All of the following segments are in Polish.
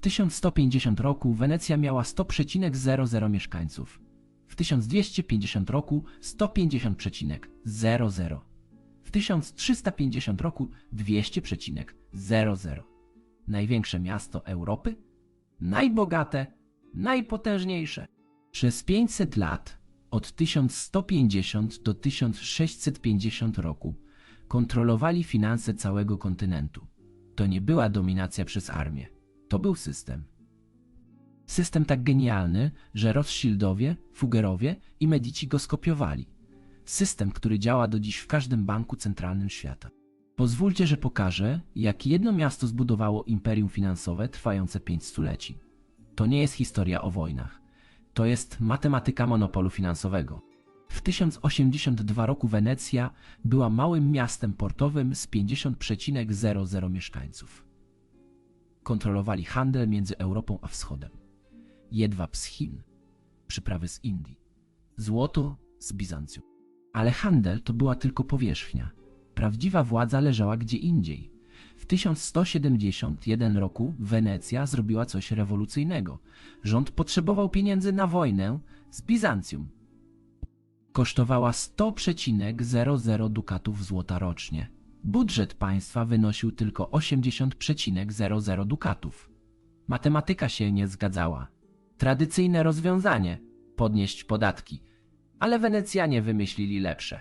1150 roku Wenecja miała 100,00 mieszkańców. W 1250 roku 150,00. W 1350 roku 200,00. Największe miasto Europy? Najbogate, najpotężniejsze. Przez 500 lat, od 1150 do 1650 roku, kontrolowali finanse całego kontynentu. To nie była dominacja przez armię. To był system. System tak genialny, że Rothschildowie, Fuggerowie i Medici go skopiowali. System, który działa do dziś w każdym banku centralnym świata. Pozwólcie, że pokażę, jak jedno miasto zbudowało imperium finansowe trwające pięć stuleci. To nie jest historia o wojnach. To jest matematyka monopolu finansowego. W 1082 roku Wenecja była małym miastem portowym z 50,00 mieszkańców. Kontrolowali handel między Europą a Wschodem. Jedwab z Chin, przyprawy z Indii, złoto z Bizancjum. Ale handel to była tylko powierzchnia. Prawdziwa władza leżała gdzie indziej. W 1171 roku Wenecja zrobiła coś rewolucyjnego. Rząd potrzebował pieniędzy na wojnę z Bizancjum. Kosztowała 100,00 dukatów złota rocznie. Budżet państwa wynosił tylko 80,00 dukatów. Matematyka się nie zgadzała. Tradycyjne rozwiązanie podnieść podatki, ale Wenecjanie wymyślili lepsze.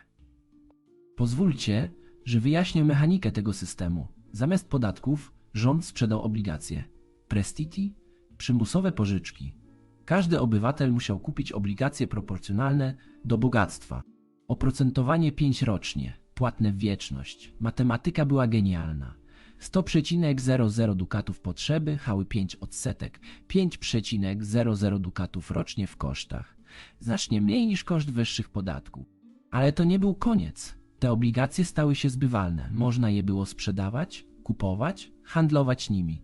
Pozwólcie, że wyjaśnię mechanikę tego systemu. Zamiast podatków rząd sprzedał obligacje. Prestiti, przymusowe pożyczki. Każdy obywatel musiał kupić obligacje proporcjonalne do bogactwa. Oprocentowanie 5 rocznie, płatne w wieczność. Matematyka była genialna. 100,00 dukatów potrzeby, hały 5 odsetek, 5,00 dukatów rocznie w kosztach. Znacznie mniej niż koszt wyższych podatków. Ale to nie był koniec. Te obligacje stały się zbywalne. Można je było sprzedawać, kupować, handlować nimi.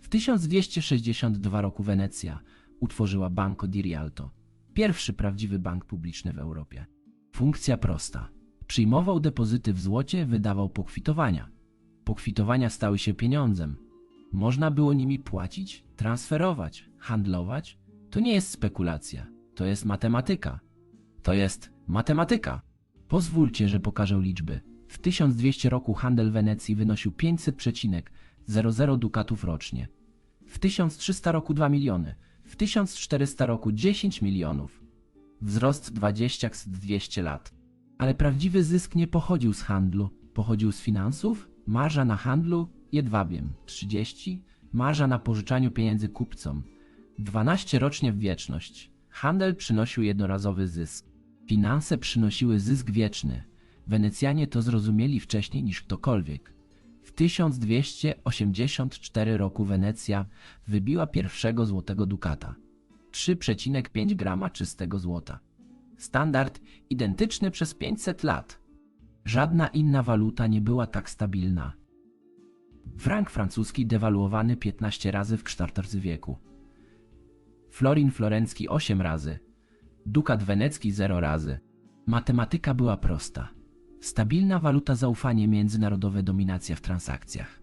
W 1262 roku Wenecja utworzyła Banco di Rialto, pierwszy prawdziwy bank publiczny w Europie. Funkcja prosta. Przyjmował depozyty w złocie, wydawał pokwitowania. Pokwitowania stały się pieniądzem. Można było nimi płacić, transferować, handlować. To nie jest spekulacja, to jest matematyka. To jest matematyka. Pozwólcie, że pokażę liczby. W 1200 roku handel Wenecji wynosił 500,00 dukatów rocznie. W 1300 roku 2 miliony. W 1400 roku 10 milionów. Wzrost 20 z 200 lat. Ale prawdziwy zysk nie pochodził z handlu. Pochodził z finansów, marża na handlu jedwabiem 30, marża na pożyczaniu pieniędzy kupcom 12 rocznie w wieczność. Handel przynosił jednorazowy zysk. Finanse przynosiły zysk wieczny. Wenecjanie to zrozumieli wcześniej niż ktokolwiek. W 1284 roku Wenecja wybiła pierwszego złotego dukata. 3,5 grama czystego złota. Standard identyczny przez 500 lat. Żadna inna waluta nie była tak stabilna. Frank francuski dewaluowany 15 razy w XIV wieku. Florin florencki 8 razy. Dukat wenecki 0 razy. Matematyka była prosta. Stabilna waluta zaufanie międzynarodowe dominacja w transakcjach.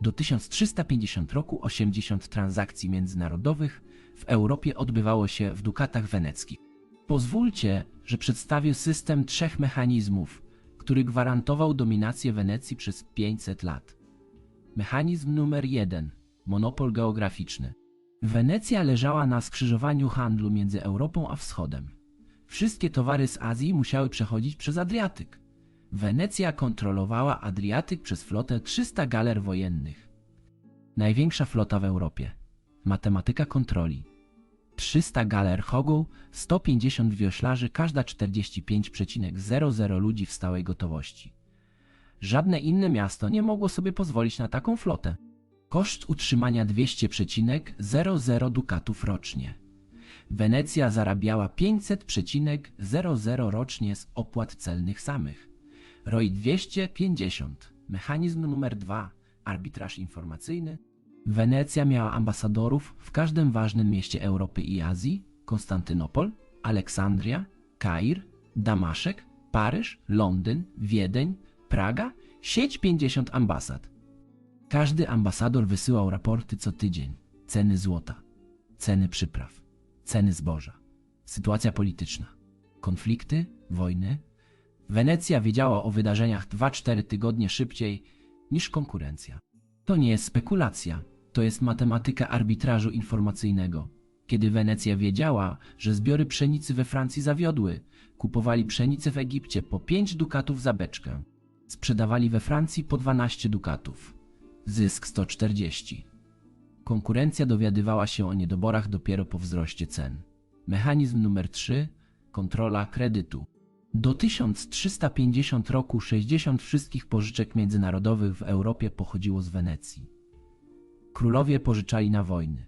Do 1350 roku 80 transakcji międzynarodowych w Europie odbywało się w dukatach weneckich. Pozwólcie, że przedstawię system trzech mechanizmów, który gwarantował dominację Wenecji przez 500 lat. Mechanizm numer jeden. Monopol geograficzny. Wenecja leżała na skrzyżowaniu handlu między Europą a Wschodem. Wszystkie towary z Azji musiały przechodzić przez Adriatyk. Wenecja kontrolowała Adriatyk przez flotę 300 galer wojennych. Największa flota w Europie. Matematyka kontroli. 300 galer Hogul, 150 wioślarzy, każda 45,00 ludzi w stałej gotowości. Żadne inne miasto nie mogło sobie pozwolić na taką flotę. Koszt utrzymania 200,00 dukatów rocznie. Wenecja zarabiała 500,00 rocznie z opłat celnych samych. ROI 250. Mechanizm numer 2. Arbitraż informacyjny. Wenecja miała ambasadorów w każdym ważnym mieście Europy i Azji. Konstantynopol, Aleksandria, Kair, Damaszek, Paryż, Londyn, Wiedeń, Praga. Sieć 50 ambasad. Każdy ambasador wysyłał raporty co tydzień. ceny złota, ceny przypraw, ceny zboża, sytuacja polityczna, konflikty, wojny. Wenecja wiedziała o wydarzeniach 2-4 tygodnie szybciej niż konkurencja. To nie jest spekulacja, to jest matematyka arbitrażu informacyjnego. Kiedy Wenecja wiedziała, że zbiory pszenicy we Francji zawiodły, kupowali pszenicę w Egipcie po 5 dukatów za beczkę. Sprzedawali we Francji po 12 dukatów. Zysk 140. Konkurencja dowiadywała się o niedoborach dopiero po wzroście cen. Mechanizm numer 3. Kontrola kredytu. Do 1350 roku 60 wszystkich pożyczek międzynarodowych w Europie pochodziło z Wenecji. Królowie pożyczali na wojny,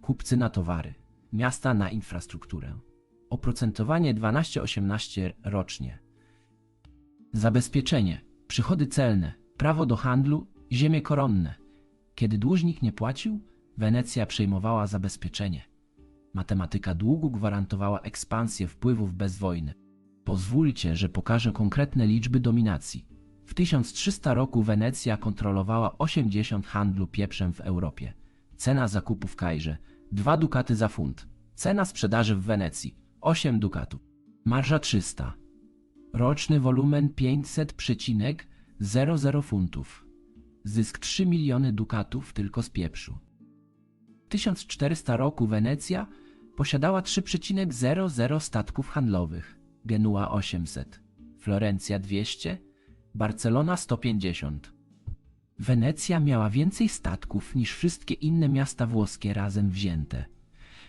kupcy na towary, miasta na infrastrukturę. Oprocentowanie 12-18 rocznie. Zabezpieczenie, przychody celne, prawo do handlu, ziemie koronne. Kiedy dłużnik nie płacił, Wenecja przejmowała zabezpieczenie. Matematyka długu gwarantowała ekspansję wpływów bez wojny. Pozwólcie, że pokażę konkretne liczby dominacji. W 1300 roku Wenecja kontrolowała 80 handlu pieprzem w Europie. Cena zakupu w Kairze 2 dukaty za funt. Cena sprzedaży w Wenecji 8 dukatów. Marża 300. Roczny wolumen 500,00 funtów. Zysk 3 miliony dukatów tylko z pieprzu. W 1400 roku Wenecja posiadała 3,00 statków handlowych. Genua 800, Florencja 200, Barcelona 150. Wenecja miała więcej statków niż wszystkie inne miasta włoskie razem wzięte.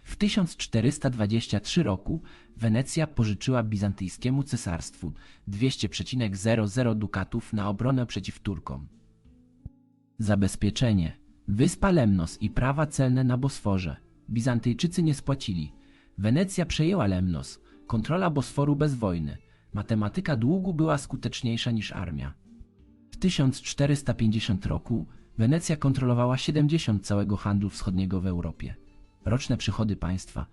W 1423 roku Wenecja pożyczyła bizantyjskiemu cesarstwu 200,00 dukatów na obronę przeciw Turkom. Zabezpieczenie. Wyspa Lemnos i prawa celne na Bosforze. Bizantyjczycy nie spłacili. Wenecja przejęła Lemnos. Kontrola Bosforu bez wojny. Matematyka długu była skuteczniejsza niż armia. W 1450 roku Wenecja kontrolowała 70 całego handlu wschodniego w Europie. Roczne przychody państwa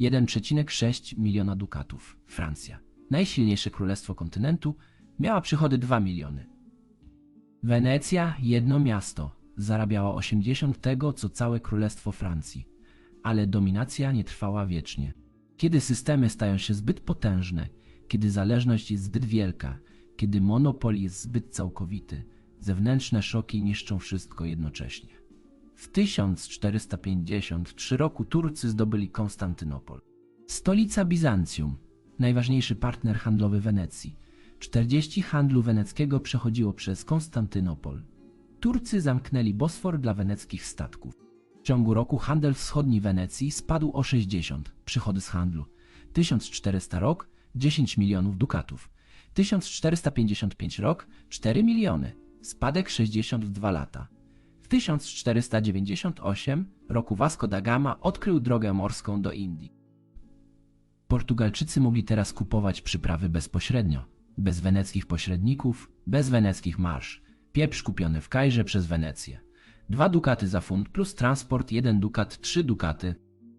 1,6 miliona dukatów. Francja, najsilniejsze królestwo kontynentu, miała przychody 2 miliony. Wenecja, jedno miasto, zarabiała 80 tego, co całe królestwo Francji. Ale dominacja nie trwała wiecznie. Kiedy systemy stają się zbyt potężne, kiedy zależność jest zbyt wielka, kiedy monopol jest zbyt całkowity, zewnętrzne szoki niszczą wszystko jednocześnie. W 1453 roku Turcy zdobyli Konstantynopol. Stolica Bizancjum, najważniejszy partner handlowy Wenecji. 40 handlu weneckiego przechodziło przez Konstantynopol. Turcy zamknęli Bosfor dla weneckich statków. W ciągu roku handel wschodni Wenecji spadł o 60, przychody z handlu. 1400 rok 10 milionów dukatów. 1455 rok 4 miliony. Spadek 62 lata. W 1498 roku Vasco da Gama odkrył drogę morską do Indii. Portugalczycy mogli teraz kupować przyprawy bezpośrednio, bez weneckich pośredników, bez weneckich marsz. Pieprz kupiony w Kairze przez Wenecję. Dwa dukaty za funt plus transport, jeden dukat, trzy dukaty.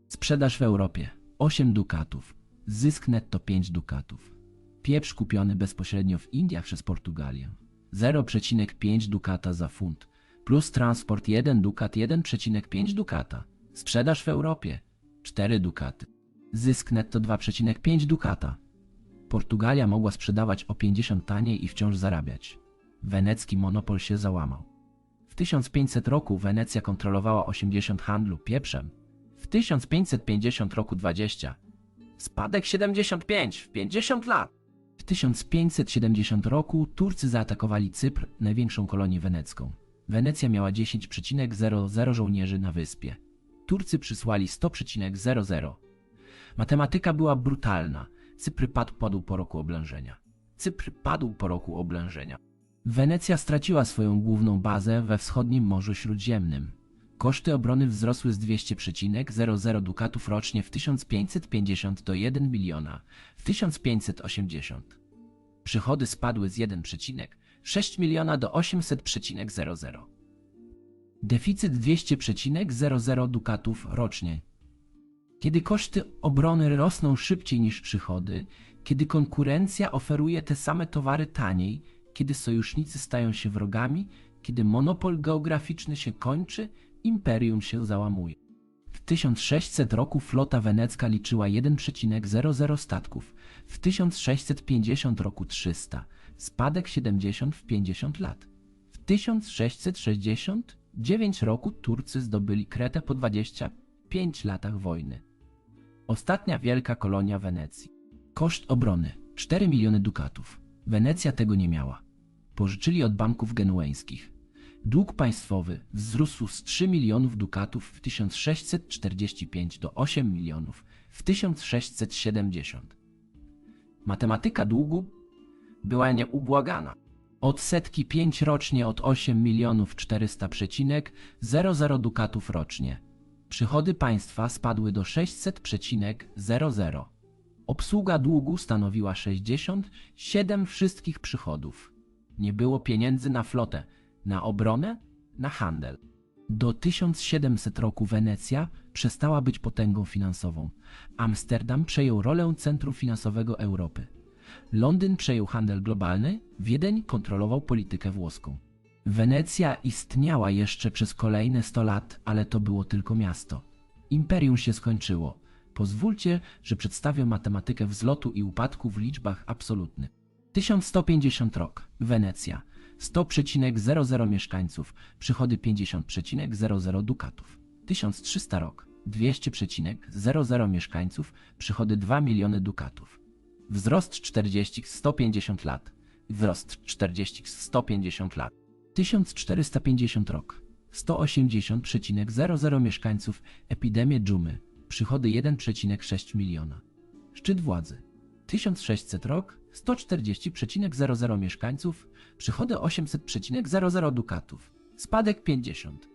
Sprzedaż w Europie 8 dukatów. Zysk netto 5 dukatów. Pieprz kupiony bezpośrednio w Indiach przez Portugalię. 0,5 dukata za funt. Plus transport 1 dukat 1,5 dukata. Sprzedaż w Europie 4 dukaty. Zysk netto 2,5 dukata. Portugalia mogła sprzedawać o 50 taniej i wciąż zarabiać. Wenecki monopol się załamał. W 1500 roku Wenecja kontrolowała 80 handlu pieprzem. W 1550 roku 20. Spadek 75 w 50 lat. W 1570 roku Turcy zaatakowali Cypr, największą kolonię wenecką. Wenecja miała 10,00 żołnierzy na wyspie. Turcy przysłali 100,00. Matematyka była brutalna. Cypr padł, padł po roku oblężenia. Cypr padł po roku oblężenia. Wenecja straciła swoją główną bazę we wschodnim Morzu Śródziemnym. Koszty obrony wzrosły z 200,00 dukatów rocznie w 1550 do 1 miliona w 1580. Przychody spadły z 1,6 miliona do 800,00. Deficyt 200,00 dukatów rocznie. Kiedy koszty obrony rosną szybciej niż przychody, kiedy konkurencja oferuje te same towary taniej, kiedy sojusznicy stają się wrogami, kiedy monopol geograficzny się kończy, imperium się załamuje. W 1600 roku flota wenecka liczyła 1,00 statków, w 1650 roku 300, spadek 70 w 50 lat. W 1669 roku Turcy zdobyli Kretę po 25 latach wojny. Ostatnia wielka kolonia Wenecji. Koszt obrony 4 miliony dukatów. Wenecja tego nie miała. Pożyczyli od banków genueńskich. Dług państwowy wzrósł z 3 milionów dukatów w 1645 do 8 milionów w 1670. Matematyka długu była nieubłagana. Odsetki 5 rocznie od 8 milionów 400 przecinek 00 dukatów rocznie. Przychody państwa spadły do 600,00. Obsługa długu stanowiła 67 wszystkich przychodów. Nie było pieniędzy na flotę, na obronę, na handel. Do 1700 roku Wenecja przestała być potęgą finansową. Amsterdam przejął rolę centrum finansowego Europy. Londyn przejął handel globalny, Wiedeń kontrolował politykę włoską. Wenecja istniała jeszcze przez kolejne 100 lat, ale to było tylko miasto. Imperium się skończyło. Pozwólcie, że przedstawię matematykę wzlotu i upadku w liczbach absolutnych. 1150 rok. Wenecja. 100,00 mieszkańców. Przychody 50,00 dukatów. 1300 rok. 200,00 mieszkańców. Przychody 2 miliony dukatów. Wzrost 40 150 lat. Wzrost 40 150 lat. 1450 rok. 180,00 mieszkańców. Epidemię dżumy. Przychody 1,6 miliona. Szczyt władzy. 1600 rok. 140,00 mieszkańców. Przychody 800,00 dukatów. Spadek 50.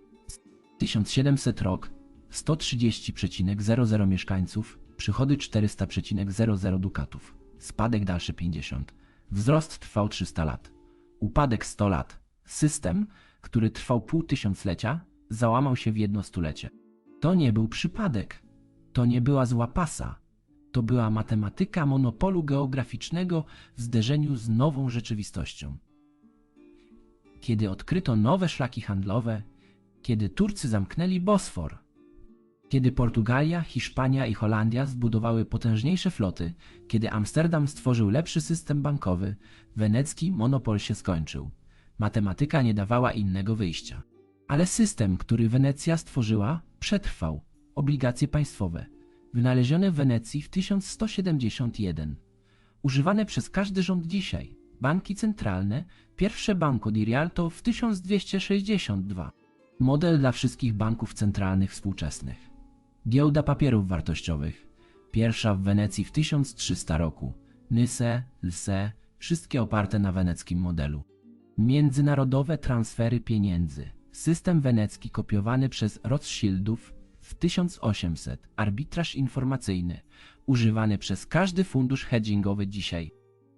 1700 rok. 130,00 mieszkańców. Przychody 400,00 dukatów. Spadek dalszy 50. Wzrost trwał 300 lat. Upadek 100 lat. System, który trwał pół tysiąclecia, załamał się w jedno stulecie. To nie był przypadek. To nie była zła pasa. To była matematyka monopolu geograficznego w zderzeniu z nową rzeczywistością. Kiedy odkryto nowe szlaki handlowe, kiedy Turcy zamknęli Bosfor, kiedy Portugalia, Hiszpania i Holandia zbudowały potężniejsze floty, kiedy Amsterdam stworzył lepszy system bankowy, wenecki monopol się skończył. Matematyka nie dawała innego wyjścia. Ale system, który Wenecja stworzyła, przetrwał. Obligacje państwowe, wynalezione w Wenecji w 1171. Używane przez każdy rząd dzisiaj. Banki centralne, pierwsze Banco di Rialto w 1262. Model dla wszystkich banków centralnych współczesnych. Giełda papierów wartościowych. Pierwsza w Wenecji w 1300 roku. Nyse, Lse, wszystkie oparte na weneckim modelu. Międzynarodowe transfery pieniędzy. System wenecki kopiowany przez Rothschildów w 1800. Arbitraż informacyjny. Używany przez każdy fundusz hedgingowy dzisiaj.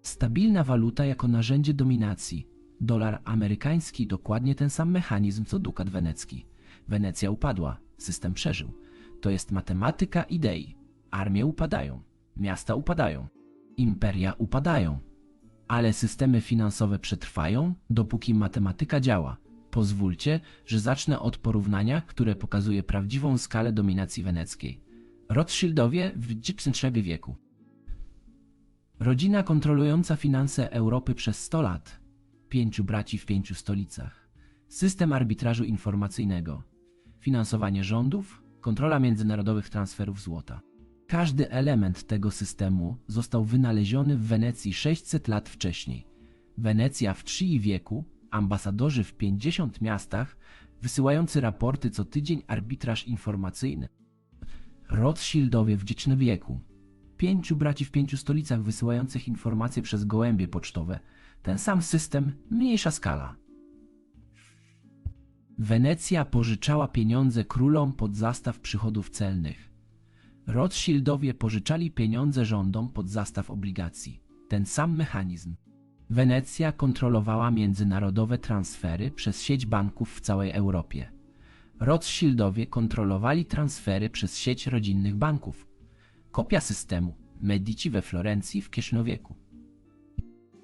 Stabilna waluta jako narzędzie dominacji. Dolar amerykański dokładnie ten sam mechanizm co dukat wenecki. Wenecja upadła, system przeżył. To jest matematyka idei. Armie upadają, miasta upadają, imperia upadają. Ale systemy finansowe przetrwają, dopóki matematyka działa. Pozwólcie, że zacznę od porównania, które pokazuje prawdziwą skalę dominacji weneckiej. Rothschildowie w XIX wieku. Rodzina kontrolująca finanse Europy przez 100 lat. Pięciu braci w pięciu stolicach. System arbitrażu informacyjnego. Finansowanie rządów, kontrola międzynarodowych transferów złota. Każdy element tego systemu został wynaleziony w Wenecji 600 lat wcześniej. Wenecja w III wieku, ambasadorzy w 50 miastach, wysyłający raporty co tydzień arbitraż informacyjny. Rothschildowie w XIX wieku. Pięciu braci w pięciu stolicach wysyłających informacje przez gołębie pocztowe. Ten sam system, mniejsza skala. Wenecja pożyczała pieniądze królom pod zastaw przychodów celnych. Rothschildowie pożyczali pieniądze rządom pod zastaw obligacji. Ten sam mechanizm. Wenecja kontrolowała międzynarodowe transfery przez sieć banków w całej Europie. Rothschildowie kontrolowali transfery przez sieć rodzinnych banków. Kopia systemu Medici we Florencji w Kiesznowieku.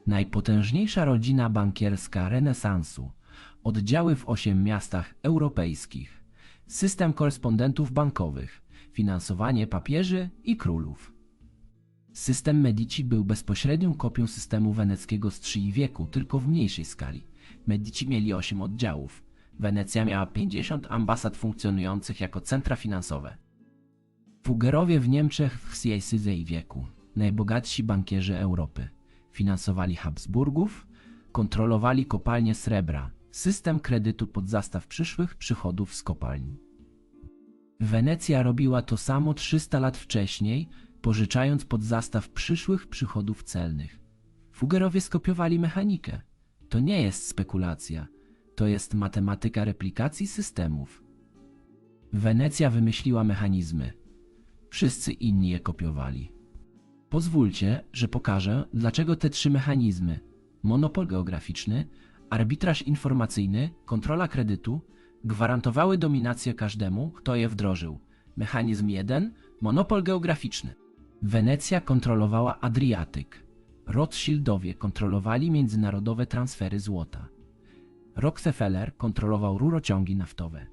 Najpotężniejsza rodzina bankierska renesansu – oddziały w osiem miastach europejskich. system korespondentów bankowych, finansowanie papieży i królów. System Medici był bezpośrednią kopią systemu weneckiego z III wieku, tylko w mniejszej skali. Medici mieli 8 oddziałów. Wenecja miała 50 ambasad funkcjonujących jako centra finansowe. Fuggerowie w Niemczech w XVI wieku, najbogatsi bankierzy Europy, finansowali Habsburgów, kontrolowali kopalnie srebra, system kredytu pod zastaw przyszłych przychodów z kopalni. Wenecja robiła to samo 300 lat wcześniej, pożyczając pod zastaw przyszłych przychodów celnych. Fuggerowie skopiowali mechanikę. To nie jest spekulacja, to jest matematyka replikacji systemów. Wenecja wymyśliła mechanizmy. Wszyscy inni je kopiowali. Pozwólcie, że pokażę, dlaczego te trzy mechanizmy monopol geograficzny, arbitraż informacyjny, kontrola kredytu gwarantowały dominację każdemu, kto je wdrożył. Mechanizm 1 monopol geograficzny. Wenecja kontrolowała Adriatyk. Rothschildowie kontrolowali międzynarodowe transfery złota. Rockefeller kontrolował rurociągi naftowe.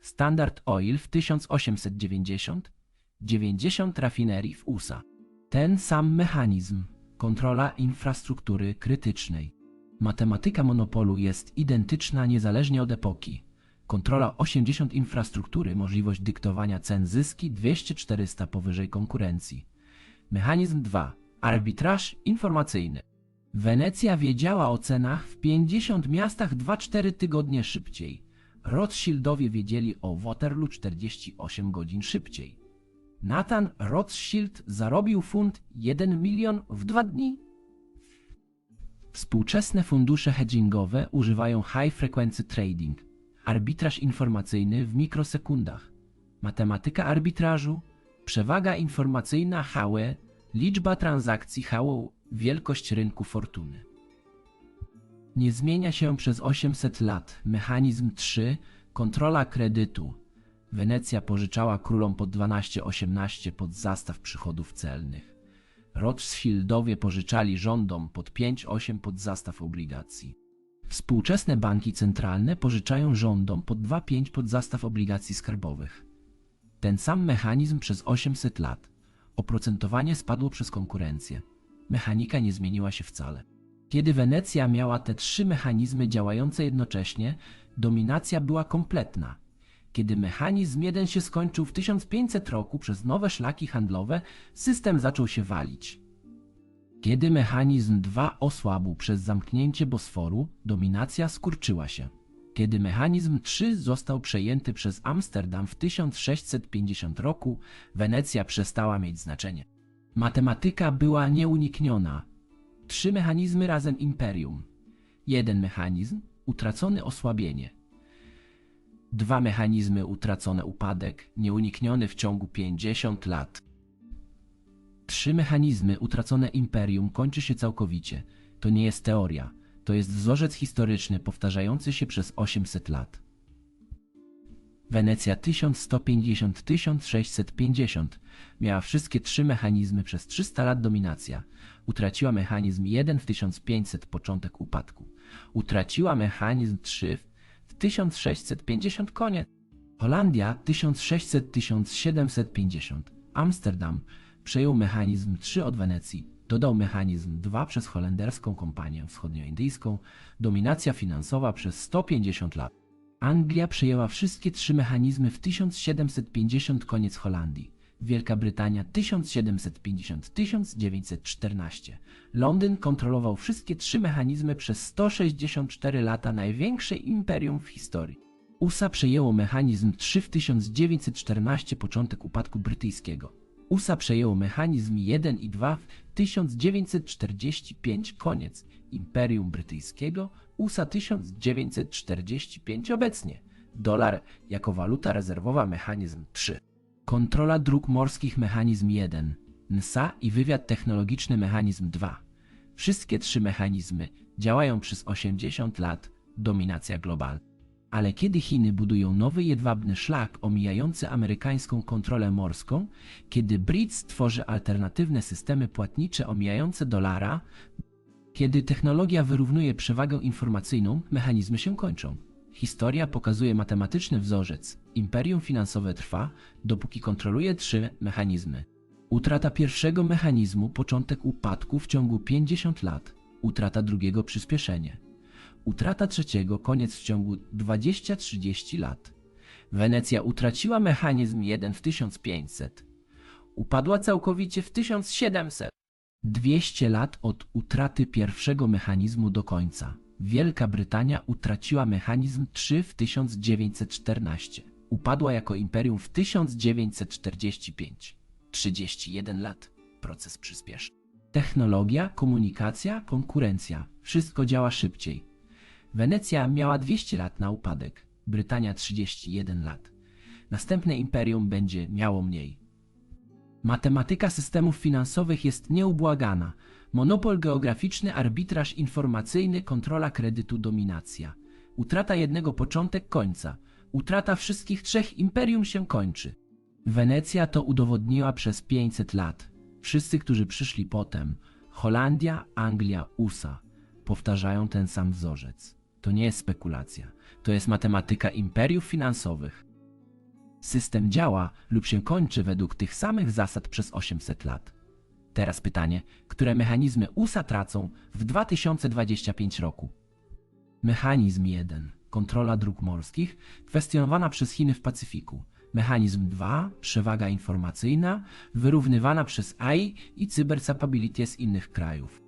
Standard Oil w 1890 90 rafinerii w USA. Ten sam mechanizm kontrola infrastruktury krytycznej. Matematyka monopolu jest identyczna niezależnie od epoki. Kontrola 80 infrastruktury, możliwość dyktowania cen zyski 200-400 powyżej konkurencji. Mechanizm 2. Arbitraż informacyjny. Wenecja wiedziała o cenach w 50 miastach 2-4 tygodnie szybciej. Rothschildowie wiedzieli o Waterloo 48 godzin szybciej. Nathan Rothschild zarobił funt 1 milion w dwa dni. Współczesne fundusze hedgingowe używają high frequency trading, arbitraż informacyjny w mikrosekundach, matematyka arbitrażu, przewaga informacyjna HAWE, liczba transakcji HAWE, wielkość rynku fortuny. Nie zmienia się przez 800 lat. Mechanizm 3 kontrola kredytu. Wenecja pożyczała królom po 12-18 pod zastaw przychodów celnych. Rothschildowie pożyczali rządom pod 5-8 pod zastaw obligacji. Współczesne banki centralne pożyczają rządom pod 2-5 pod zastaw obligacji skarbowych. Ten sam mechanizm przez 800 lat. Oprocentowanie spadło przez konkurencję. Mechanika nie zmieniła się wcale. Kiedy Wenecja miała te trzy mechanizmy działające jednocześnie, dominacja była kompletna. Kiedy mechanizm jeden się skończył w 1500 roku przez nowe szlaki handlowe, system zaczął się walić. Kiedy mechanizm 2 osłabł przez zamknięcie Bosforu, dominacja skurczyła się. Kiedy mechanizm 3 został przejęty przez Amsterdam w 1650 roku, Wenecja przestała mieć znaczenie. Matematyka była nieunikniona. Trzy mechanizmy razem imperium. Jeden mechanizm utracone osłabienie. Dwa mechanizmy utracone upadek, nieunikniony w ciągu 50 lat. Trzy mechanizmy utracone imperium kończy się całkowicie. To nie jest teoria, to jest wzorzec historyczny powtarzający się przez 800 lat. Wenecja 1150-1650 miała wszystkie trzy mechanizmy przez 300 lat dominacja. Utraciła mechanizm 1 w 1500 początek upadku. Utraciła mechanizm 3 w 1650 koniec. Holandia 1600-1750. Amsterdam przejął mechanizm 3 od Wenecji. Dodał mechanizm 2 przez holenderską kompanię wschodnioindyjską. Dominacja finansowa przez 150 lat. Anglia przejęła wszystkie trzy mechanizmy w 1750 koniec Holandii. Wielka Brytania 1750-1914. Londyn kontrolował wszystkie trzy mechanizmy przez 164 lata największe imperium w historii. USA przejęło mechanizm 3 w 1914 początek upadku brytyjskiego. USA przejęło mechanizm 1 i 2 w 1945 koniec Imperium Brytyjskiego, USA 1945 obecnie. Dolar jako waluta rezerwowa mechanizm 3. Kontrola dróg morskich mechanizm 1. NSA i wywiad technologiczny mechanizm 2. Wszystkie trzy mechanizmy działają przez 80 lat. Dominacja globalna. Ale kiedy Chiny budują nowy jedwabny szlak omijający amerykańską kontrolę morską, kiedy BRICS tworzy alternatywne systemy płatnicze omijające dolara, kiedy technologia wyrównuje przewagę informacyjną, mechanizmy się kończą. Historia pokazuje matematyczny wzorzec. Imperium finansowe trwa, dopóki kontroluje trzy mechanizmy. Utrata pierwszego mechanizmu, początek upadku w ciągu 50 lat. Utrata drugiego, przyspieszenie. Utrata trzeciego, koniec w ciągu 20-30 lat. Wenecja utraciła mechanizm 1 w 1500. Upadła całkowicie w 1700. 200 lat od utraty pierwszego mechanizmu do końca. Wielka Brytania utraciła mechanizm 3 w 1914. Upadła jako imperium w 1945. 31 lat. Proces przyspieszy. Technologia, komunikacja, konkurencja. Wszystko działa szybciej. Wenecja miała 200 lat na upadek. Brytania 31 lat. Następne imperium będzie miało mniej. Matematyka systemów finansowych jest nieubłagana. Monopol geograficzny, arbitraż informacyjny, kontrola kredytu, dominacja. Utrata jednego początek końca. Utrata wszystkich trzech imperium się kończy. Wenecja to udowodniła przez 500 lat. Wszyscy, którzy przyszli potem, Holandia, Anglia, USA, powtarzają ten sam wzorzec. To nie jest spekulacja, to jest matematyka imperiów finansowych. System działa lub się kończy według tych samych zasad przez 800 lat. Teraz pytanie, które mechanizmy USA tracą w 2025 roku? Mechanizm 1. Kontrola dróg morskich, kwestionowana przez Chiny w Pacyfiku. Mechanizm 2. Przewaga informacyjna, wyrównywana przez AI i cybercapability z innych krajów.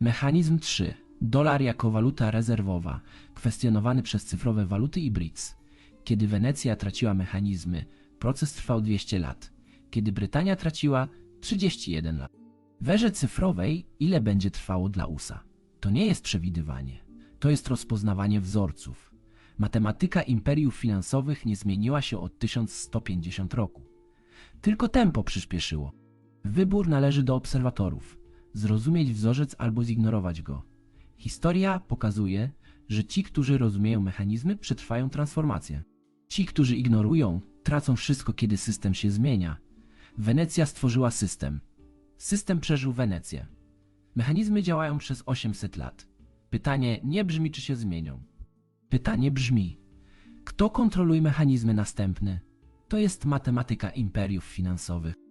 Mechanizm 3. Dolar jako waluta rezerwowa, kwestionowany przez cyfrowe waluty i BRICS. Kiedy Wenecja traciła mechanizmy, proces trwał 200 lat. Kiedy Brytania traciła 31 lat. W erze cyfrowej ile będzie trwało dla USA? To nie jest przewidywanie. To jest rozpoznawanie wzorców. Matematyka imperiów finansowych nie zmieniła się od 1150 roku. Tylko tempo przyspieszyło. Wybór należy do obserwatorów. Zrozumieć wzorzec albo zignorować go. Historia pokazuje, że ci, którzy rozumieją mechanizmy, przetrwają transformację. Ci, którzy ignorują, tracą wszystko, kiedy system się zmienia. Wenecja stworzyła system. System przeżył Wenecję. Mechanizmy działają przez 800 lat. Pytanie nie brzmi, czy się zmienią. Pytanie brzmi, kto kontroluje mechanizmy następne? To jest matematyka imperiów finansowych.